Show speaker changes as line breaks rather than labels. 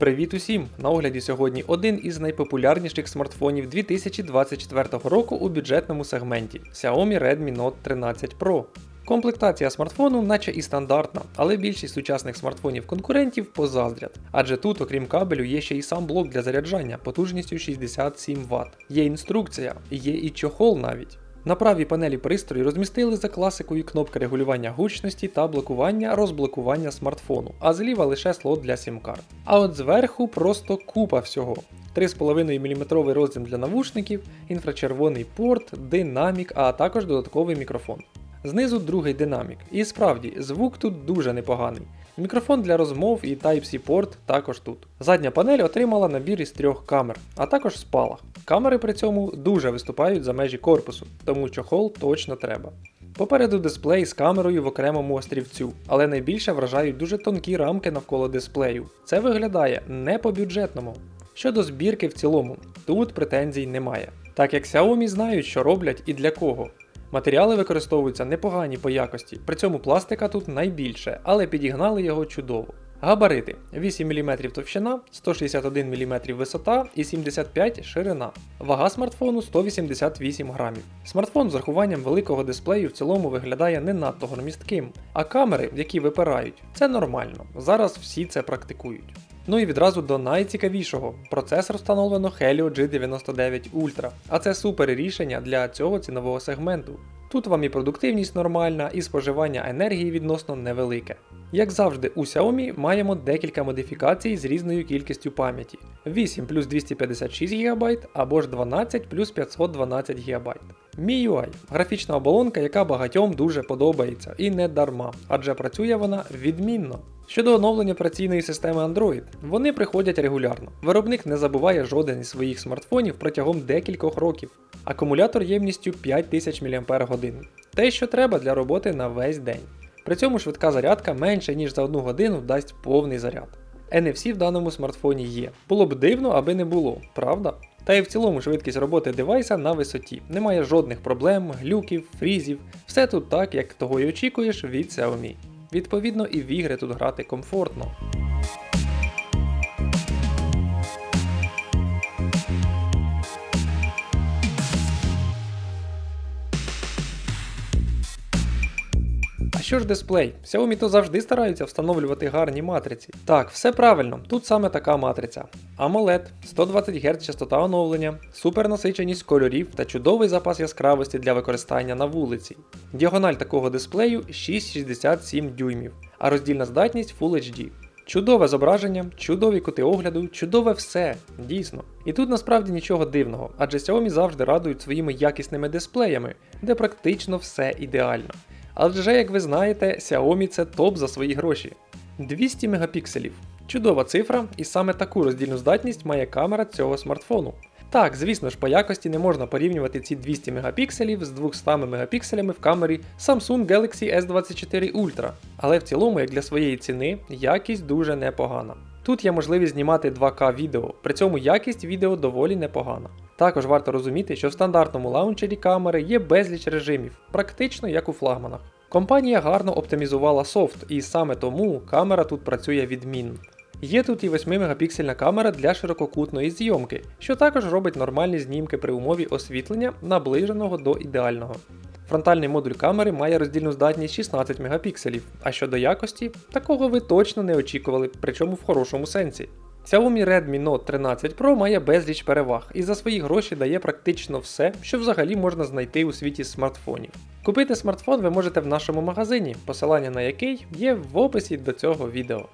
Привіт усім! На огляді сьогодні один із найпопулярніших смартфонів 2024 року у бюджетному сегменті Xiaomi Redmi Note 13 Pro. Комплектація смартфону, наче і стандартна, але більшість сучасних смартфонів конкурентів позаздрять. Адже тут, окрім кабелю, є ще й сам блок для заряджання потужністю 67 Вт. Є інструкція, є і чохол навіть. На правій панелі пристрою розмістили за класикою кнопки регулювання гучності та блокування розблокування смартфону, а зліва лише слот для сім-карт. А от зверху просто купа всього. 3,5 мм розділ для навушників, інфрачервоний порт, динамік, а також додатковий мікрофон. Знизу другий динамік. І справді, звук тут дуже непоганий. Мікрофон для розмов і Type-C порт також тут. Задня панель отримала набір із трьох камер, а також спалах. Камери при цьому дуже виступають за межі корпусу, тому чохол точно треба. Попереду дисплей з камерою в окремому острівцю, але найбільше вражають дуже тонкі рамки навколо дисплею. Це виглядає не по-бюджетному. Щодо збірки в цілому, тут претензій немає, так як Xiaomi знають, що роблять і для кого. Матеріали використовуються непогані по якості, при цьому пластика тут найбільше, але підігнали його чудово. Габарити 8 мм товщина, 161 мм висота і 75 ширина. Вага смартфону 188 грамів. Смартфон з урахуванням великого дисплею в цілому виглядає не надто громістким, а камери, які випирають, це нормально. Зараз всі це практикують. Ну і відразу до найцікавішого. Процесор встановлено Helio G99 Ultra, а це супер рішення для цього цінового сегменту. Тут вам і продуктивність нормальна, і споживання енергії відносно невелике. Як завжди, у Xiaomi маємо декілька модифікацій з різною кількістю пам'яті: 8 плюс 256 ГБ або ж 12 плюс 512 ГБ. MIUI – графічна оболонка, яка багатьом дуже подобається, і не дарма, адже працює вона відмінно. Щодо оновлення операційної системи Android, вони приходять регулярно. Виробник не забуває жоден із своїх смартфонів протягом декількох років. Акумулятор ємністю 5000 мАч. Те, що треба для роботи на весь день. При цьому швидка зарядка менше ніж за одну годину дасть повний заряд. NFC в даному смартфоні є. Було б дивно, аби не було, правда? Та і в цілому швидкість роботи девайса на висоті. Немає жодних проблем, глюків, фрізів. Все тут так, як того й очікуєш від Xiaomi. Відповідно, і в ігри тут грати комфортно. Що ж дисплей? Xiaomi то завжди стараються встановлювати гарні матриці. Так, все правильно, тут саме така матриця. AMOLED, 120 Гц частота оновлення, супернасиченість кольорів та чудовий запас яскравості для використання на вулиці. Діагональ такого дисплею 6,67 дюймів, а роздільна здатність Full HD. Чудове зображення, чудові кути огляду, чудове все, дійсно. І тут насправді нічого дивного, адже Xiaomi завжди радують своїми якісними дисплеями, де практично все ідеально. Адже, як ви знаєте, Xiaomi це топ за свої гроші. 200 мегапікселів. Чудова цифра, і саме таку роздільну здатність має камера цього смартфону. Так, звісно ж, по якості не можна порівнювати ці 200 мегапікселів з 200 мегапікселями в камері Samsung Galaxy S24 Ultra, але в цілому, як для своєї ціни, якість дуже непогана. Тут є можливість знімати 2К відео, при цьому якість відео доволі непогана. Також варто розуміти, що в стандартному лаунчері камери є безліч режимів, практично як у флагманах. Компанія гарно оптимізувала софт, і саме тому камера тут працює відмінно. Є тут і 8 мегапіксельна камера для ширококутної зйомки, що також робить нормальні знімки при умові освітлення, наближеного до ідеального. Фронтальний модуль камери має роздільну здатність 16 мегапікселів, а щодо якості, такого ви точно не очікували, причому в хорошому сенсі. Xiaomi Redmi Note 13 Pro має безліч переваг і за свої гроші дає практично все, що взагалі можна знайти у світі смартфонів. Купити смартфон ви можете в нашому магазині, посилання на який є в описі до цього відео.